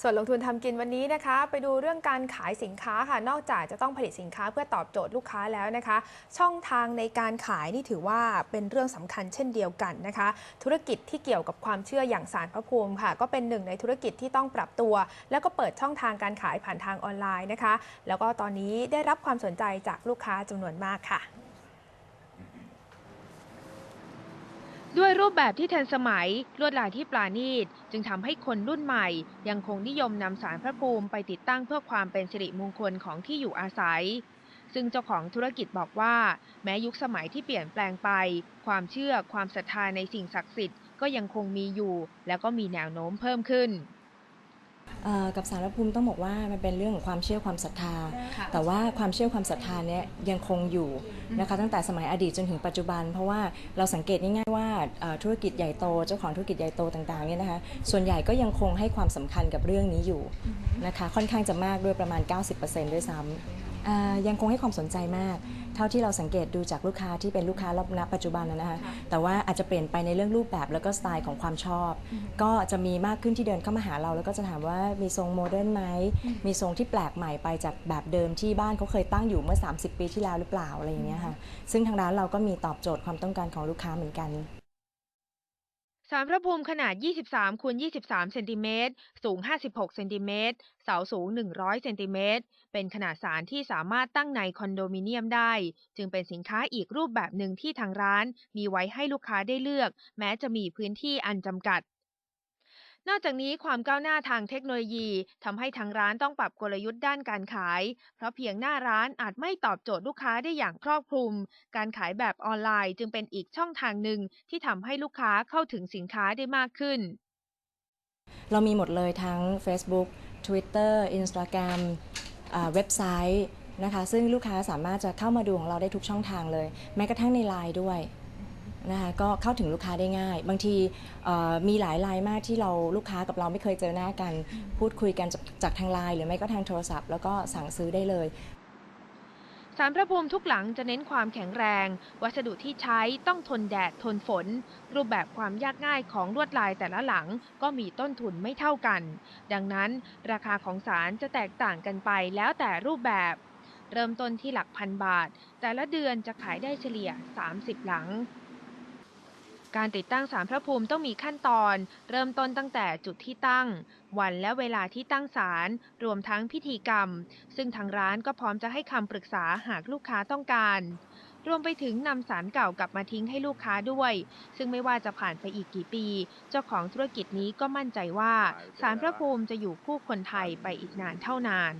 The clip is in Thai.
ส่วนลงทุนทำกินวันนี้นะคะ ไปดูเรื่องการขายสินค้าค่ะ นอกจากจะต้องผลิตสินค้าเพื่อตอบโจทย์ลูกค้าแล้วนะคะ ช่องทางในการขายนี่ถือว่าเป็นเรื่องสำคัญเช่นเดียวกันนะคะ ธุรกิจที่เกี่ยวกับความเชื่ออย่างสารพระภูมิค่ะ ก็เป็นหนึ่งในธุรกิจที่ต้องปรับตัว แล้วก็เปิดช่องทางการขายผ่านทางออนไลน์นะคะ แล้วก็ตอนนี้ได้รับความสนใจจากลูกค้าจำนวนมากค่ะ ด้วยรูปแบบที่ทันสมัยลวดลายที่ปราณีต จึงทำให้คนรุ่นใหม่ ยังคงนิยมนำสารพระภูมิไปติดตั้งเพื่อความเป็นสิริมงคลของที่อยู่อาศัย ซึ่งเจ้าของธุรกิจบอกว่า แม้ยุคสมัยที่เปลี่ยนแปลงไป ความเชื่อความศรัทธาในสิ่งศักดิ์สิทธิ์ก็ยังคงมีอยู่ และก็มีแนวโน้มเพิ่มขึ้น เอ่อกับสารพระภูมิต้องบอกว่ามันเป็นเรื่องของความเชื่อความศรัทธาแต่ว่าความเชื่อความศรัทธาเนี่ยยังคงอยู่นะคะ ตั้งแต่สมัยอดีตจนถึงปัจจุบัน เพราะว่าเราสังเกตง่ายๆว่าเอ่อธุรกิจใหญ่โตเจ้าของธุรกิจใหญ่โตต่างๆเนี่ยนะคะส่วนใหญ่ก็ยังคงให้ความสำคัญกับเรื่องนี้อยู่นะคะ ค่อนข้างจะมากด้วยประมาณ 90%ด้วยซ้ำอ่า ยังคงให้ความสนใจมาก เท่าที่เราสังเกตดูจากลูกค้าที่เป็นลูกค้ารอบณปัจจุบันนะนะคะแต่ว่าอาจจะเปลี่ยนไปในเรื่องรูปแบบแล้วก็สไตล์ของความชอบ ก็จะมีมากขึ้นที่เดินเข้ามาหาเรา แล้วก็จะถามว่ามีทรงโมเดิร์นไหมมีทรงที่แปลกใหม่ไปจากแบบเดิมที่บ้านเขาเคยตั้งอยู่เมื่อ 30 ปีที่แล้วหรือเปล่าอะไรอย่างเงี้ยค่ะซึ่งทางร้านเราก็มีตอบโจทย์ความต้องการของลูกค้าเหมือนกัน สารพระภูมิขนาด 23คูณ23 เซนติเมตร สูง 56 เซนติเมตร เสาสูง 100 เซนติเมตร เป็นขนาดสารที่สามารถตั้งในคอนโดมิเนียมได้ จึงเป็นสินค้าอีกรูปแบบหนึ่งที่ทางร้าน มีไว้ให้ลูกค้าได้เลือก แม้จะมีพื้นที่อันจำกัด นอกจากนี้ความก้าวหน้าทางเทคโนโลยีทำให้ทางร้านต้องปรับกลยุทธ์ด้านการขาย เพราะเพียงหน้าร้านอาจไม่ตอบโจทย์ลูกค้าได้อย่างครอบคลุม การขายแบบออนไลน์จึงเป็นอีกช่องทางหนึ่งที่ทำให้ลูกค้าเข้าถึงสินค้าได้มากขึ้น เรามีหมดเลยทั้ง Facebook Twitter Instagram เว็บไซต์นะคะ ซึ่งลูกค้าสามารถจะเข้ามาดูของเราได้ทุกช่องทางเลย แม้กระทั่งในไลน์ด้วย นะคะก็เข้าถึงลูกค้าได้ง่าย บางทีเอ่อมีหลายไลน์มากที่เราลูกค้ากับเราไม่เคยเจอหน้ากัน พูดคุยกันจากจากทางไลน์หรือไม่ก็ทางโทรศัพท์ แล้วก็สั่งซื้อได้เลย สารพระภูมิทุกหลังจะเน้นความแข็งแรง วัสดุที่ใช้ต้องทนแดดทนฝน รูปแบบความยากง่ายของลวดลายแต่ละหลังก็มีต้นทุนไม่เท่ากัน ดังนั้นราคาของสารจะแตกต่างกันไปแล้วแต่รูปแบบ เริ่มต้นที่หลักพันบาท แต่ละเดือนจะขายได้เฉลี่ย 30 หลัง การติดตั้งสารพระภูมิต้องมีขั้นตอน เริ่มต้นตั้งแต่จุดที่ตั้ง วันและเวลาที่ตั้งศาลรวมทั้งพิธีกรรม ซึ่งทางร้านก็พร้อมจะให้คำปรึกษาหากลูกค้าต้องการ รวมไปถึงนำสารเก่ากลับมาทิ้งให้ลูกค้าด้วย ซึ่งไม่ว่าจะผ่านไปอีกกี่ปี เจ้าของธุรกิจนี้ก็มั่นใจว่าสารพระภูมิจะอยู่คู่คนไทยไปอีกนานเท่านาน